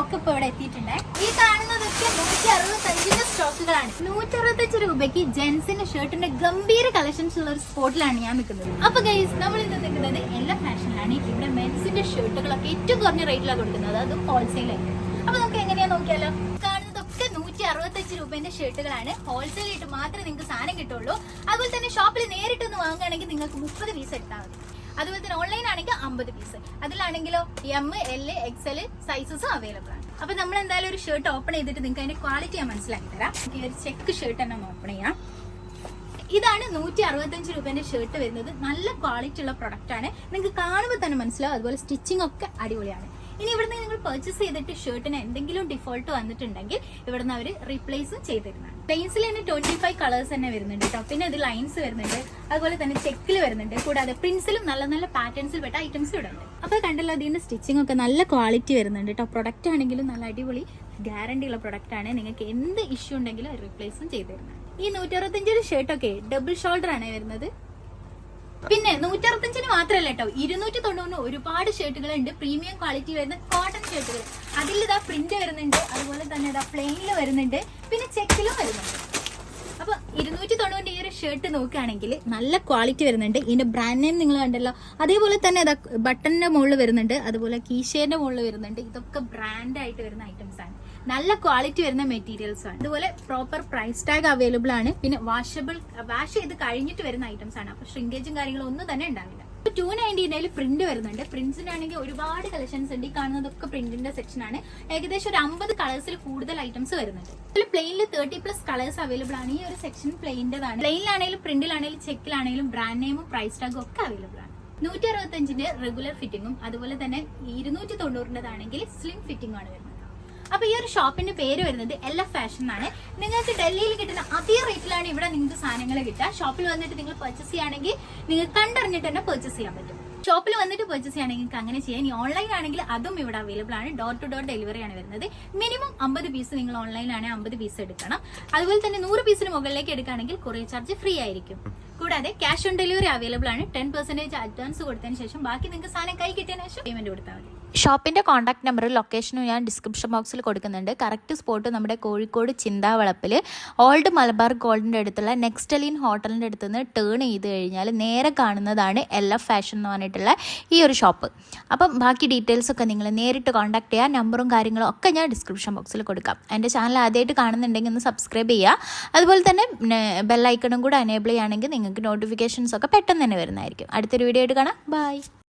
Stock ഇപ്പോൾ ഇവിടെ എത്തിയിട്ടുണ്ട്. ഈ കാണുന്നതൊക്കെ നൂറ്റി അറുപത്തഞ്ചിന്റെ സ്റ്റോക്കുകളാണ് നൂറ്റി അറുപത്തഞ്ച് രൂപയ്ക്ക് ജെൻസിന്റെ ഷർട്ടിന്റെ ഗംഭീര കളക്ഷൻസ് ഉള്ള ഒരു സ്പോട്ടിലാണ് ഞാൻ നിൽക്കുന്നത് അപ്പൊ ഗൈസ് നമ്മൾ ഇന്ന് നിൽക്കുന്നത് എല്ലാ ഫാഷനിലാണ് ഇവിടെ മെൻസിന്റെ ഷർട്ടുകളൊക്കെ ഏറ്റവും കുറഞ്ഞ റേറ്റിലാണ് കൊടുക്കുന്നത്. അതും ഹോൾസെയിലായിട്ട് അപ്പൊ നമുക്ക് എങ്ങനെയാ നോക്കിയാലോ? കാണുന്നതൊക്കെ നൂറ്റി അറുപത്തഞ്ച് രൂപേന്റെ ഷർട്ടുകളാണ് ഹോൾസെയിൽ ആയിട്ട് മാത്രമേ നിങ്ങൾക്ക് സാധനം കിട്ടുള്ളൂ. അതുപോലെ തന്നെ ഷോപ്പിൽ നേരിട്ടൊന്ന് വാങ്ങുകയാണെങ്കിൽ നിങ്ങൾക്ക് മുപ്പത് പീസ് എടുത്താൽ മതി. അതുപോലെ തന്നെ ഓൺലൈൻ ആണെങ്കിൽ അമ്പത് പീസ് അതിലാണെങ്കിലോ എം എൽ എക്സ് എൽ സൈസസും അവൈലബിൾ ആണ്. അപ്പൊ നമ്മൾ എന്തായാലും ഒരു ഷർട്ട് ഓപ്പൺ ചെയ്തിട്ട് നിങ്ങൾക്ക് അതിന്റെ ക്വാളിറ്റി ഞാൻ മനസ്സിലാക്കി തരാം. ഒരു ചെക്ക് ഷർട്ട് തന്നെ ഓപ്പൺ ചെയ്യാം. ഇതാണ് നൂറ്റി അറുപത്തഞ്ച് രൂപേന്റെ ഷർട്ട് വരുന്നത്. നല്ല ക്വാളിറ്റി ഉള്ള പ്രൊഡക്റ്റ് ആണ്. നിങ്ങൾക്ക് കാണുമ്പോൾ തന്നെ മനസ്സിലാവും. അതുപോലെ സ്റ്റിച്ചിങ് ഒക്കെ അടിപൊളിയാണ്. ഇനി ഇവിടുന്ന് നിങ്ങൾ പർച്ചേസ് ചെയ്തിട്ട് ഷർട്ടിന് എന്തെങ്കിലും ഡിഫോൾട്ട് വന്നിട്ടുണ്ടെങ്കിൽ ഇവിടുന്ന് അവർ റീപ്ലേസും ചെയ്തിരുന്നതാണ്. പ്ലെയിൻസിൽ തന്നെ ട്വന്റി ഫൈവ് കളേഴ്സ് തന്നെ വരുന്നുണ്ട് കേട്ടോ പിന്നെ അത് ലൈൻസ് വരുന്നുണ്ട്. അതുപോലെ തന്നെ ചെക്കിൽ വരുന്നുണ്ട്. കൂടാതെ പ്രിൻസിലും നല്ല നല്ല പാറ്റേൺസിൽ പെട്ട ഐറ്റംസ് ഇവിടെ ഉണ്ട് അപ്പൊ കണ്ടല്ലോ ഇതിന്റെ സ്റ്റിച്ചിങ് ഒക്കെ നല്ല ക്വാളിറ്റി വരുന്നുണ്ട് കേട്ടോ പ്രൊഡക്റ്റ് ആണെങ്കിലും നല്ല അടിപൊളി ഗ്യാരണ്ടി ഉള്ള പ്രൊഡക്റ്റ് ആണ്. നിങ്ങൾക്ക് എന്ത് ഇഷ്യൂ ഉണ്ടെങ്കിലും റീപ്ലേസും ചെയ്ത് തരുന്നത് ഈ നൂറ്റി അറുപത്തഞ്ചിന്റെ ഷർട്ടൊക്കെ ഡബിൾ ഷോൾഡർ ആണ് വരുന്നത്. പിന്നെ നൂറ്ററുപത്തഞ്ചിന് മാത്രമല്ല കേട്ടോ. ഇരുന്നൂറ്റി തൊണ്ണൂറിന് ഒരുപാട് ഷർട്ടുകൾ ഉണ്ട് പ്രീമിയം ക്വാളിറ്റി വരുന്ന കോട്ടൺ ഷർട്ടുകൾ അതിൽ ഇതാ പ്രിന്റ് വരുന്നുണ്ട്. അതുപോലെ തന്നെ ഇതാ പ്ലെയിനിൽ വരുന്നുണ്ട്. പിന്നെ ചെക്കിലും വരുന്നുണ്ട്. അപ്പൊ ഇരുന്നൂറ്റി തൊണ്ണൂറിന്റെ ഈ ഒരു ഷർട്ട് നോക്കുകയാണെങ്കിൽ നല്ല ക്വാളിറ്റി വരുന്നുണ്ട്. ഇതിന്റെ ബ്രാൻഡ് നെയിം നിങ്ങൾ കണ്ടല്ലോ. അതേപോലെ തന്നെ ബട്ടണിന്റെ മുകളിൽ വരുന്നുണ്ട്. അതുപോലെ കീശേന്റെ മുകളിൽ വരുന്നുണ്ട്. ഇതൊക്കെ ബ്രാൻഡായിട്ട് വരുന്ന ഐറ്റംസ് ആണ്. നല്ല ക്വാളിറ്റി വരുന്ന മെറ്റീരിയൽസ് ആണ്. അതുപോലെ പ്രോപ്പർ പ്രൈസ് ടാഗ് അവൈലബിൾ ആണ്. പിന്നെ വാഷബിൾ വാഷ് ചെയ്ത് കഴിഞ്ഞിട്ട് വരുന്ന ഐറ്റംസ് ആണ്. അപ്പൊ ഷ്രിങ്കേജും കാര്യങ്ങളും ഒന്നും തന്നെ ഉണ്ടാവില്ല. ടു നയന്റീനയിൽ പ്രിന്റ് വരുന്നുണ്ട്. പ്രിന്റ്സിനാണെങ്കിൽ ഒരുപാട് കളക്ഷൻസ് ഉണ്ട്. ഈ കാണുന്നതൊക്കെ പ്രിന്റിന്റെ സെക്ഷൻ ആണ്. ഏകദേശം ഒരു അമ്പത് കളേഴ്സിൽ കൂടുതൽ ഐറ്റംസ് വരുന്നുണ്ട്. ഇതിൽ പ്ലെയിനിൽ തേർട്ടി പ്ലസ് കളേഴ്സ് അവൈലബിൾ ആണ്. ഈ ഒരു സെക്ഷൻ പ്ലെയിന്റെതാണ് പ്ലെയിനിലാണെങ്കിലും പ്രിന്റിലാണെങ്കിലും ചെക്കിലാണെങ്കിലും ബ്രാൻഡ് നെയിമും പ്രൈസ് ടാഗും ഒക്കെ അവൈലബിൾ ആണ്. നൂറ്റി അറുപത്തഞ്ചിന്റെ റെഗുലർ ഫിറ്റിംഗും അതുപോലെ തന്നെ ഇരുന്നൂറ്റി തൊണ്ണൂറിന്റെതാണെങ്കിൽ സ്ലിം ഫിറ്റിംഗ് ആണ് വരുന്നത്. അപ്പൊ ഈ ഒരു ഷോപ്പിന്റെ പേര് വരുന്നത് എൽ എഫ് ഫാഷൻ എന്നാണ്. നിങ്ങൾക്ക് ഡൽഹിയിൽ കിട്ടുന്ന അതേ റേറ്റിലാണ് ഇവിടെ നിങ്ങൾക്ക് സാധനങ്ങൾ കിട്ടുക. ഷോപ്പിൽ വന്നിട്ട് നിങ്ങൾ പർച്ചേസ് ചെയ്യുകയാണെങ്കിൽ നിങ്ങൾ കണ്ടറിഞ്ഞിട്ട് തന്നെ പർച്ചേസ് ചെയ്യാൻ പറ്റും. ഷോപ്പിൽ വന്നിട്ട് പർച്ചേസ് ചെയ്യണമെങ്കിൽ നിങ്ങൾക്ക് അങ്ങനെ ചെയ്യാം. ഇനി ഓൺലൈൻ ആണെങ്കിൽ അതും ഇവിടെ അവൈലബിൾ ആണ്. ഡോർ ടു ഡോർ ഡെലിവറി ആണ് വരുന്നത്. മിനിമം അമ്പത് പീസ് നിങ്ങൾ ഓൺലൈനിലാണെങ്കിൽ അമ്പത് പീസ് എടുക്കണം. അതുപോലെ തന്നെ നൂറ് പീസിന് മുകളിലേക്ക് എടുക്കുകയാണെങ്കിൽ കൊറിയർ ചാർജ് ഫ്രീ ആയിരിക്കും. കൂടാതെ ക്യാഷ് ഓൺ ഡെലിവറി അവൈലബിൾ ആണ്. ടെൻ പെർസെന്റേജ് അഡ്വാൻസ് കൊടുത്തതിന് ശേഷം ബാക്കി നിങ്ങൾക്ക് സാധനം കൈ കിട്ടിയതിന് ശേഷം പേയ്മെന്റ് കൊടുത്താൽ മതി. ഷോപ്പിന്റെ കോൺടാക്ട് നമ്പർ ലൊക്കേഷനും ഞാൻ ഡിസ്ക്രിപ്ഷൻ ബോക്സിൽ കൊടുക്കുന്നുണ്ട്. കറക്റ്റ് സ്പോട്ട് നമ്മുടെ കോഴിക്കോട് ചിന്താവളപ്പിൽ ഓൾഡ് മലബാർ ഗോൾഡിന്റെ അടുത്തുള്ള നെക്സ്റ്റലീൻ ഹോട്ടലിന്റെ അടുത്ത് നിന്ന് ടേൺ ചെയ്ത് കഴിഞ്ഞാൽ നേരെ കാണുന്നതാണ് എൽ എഫ് ഫാഷൻ എന്ന് പറഞ്ഞിട്ടുള്ള ഈ ഒരു ഷോപ്പ്. അപ്പം ബാക്കി ഡീറ്റെയിൽസൊക്കെ നിങ്ങൾ നേരിട്ട് കോൺടാക്ട് ചെയ്യുക നമ്പറും കാര്യങ്ങളും ഒക്കെ ഞാൻ ഡിസ്ക്രിപ്ഷൻ ബോക്സിൽ കൊടുക്കാം. എന്റെ ചാനൽ ആദ്യമായിട്ട് കാണുന്നുണ്ടെങ്കിൽ ഒന്ന് സബ്സ്ക്രൈബ് ചെയ്യുക അതുപോലെ തന്നെ ബെല്ലൈക്കണും കൂടെ എനേബിൾ ചെയ്യുകയാണെങ്കിൽ നിങ്ങൾക്ക് നോട്ടിഫിക്കേഷൻസ് ഒക്കെ പെട്ടെന്ന് തന്നെ വരുന്നതായിരിക്കും. അടുത്തൊരു വീഡിയോ ആയിട്ട് കാണാം. ബൈ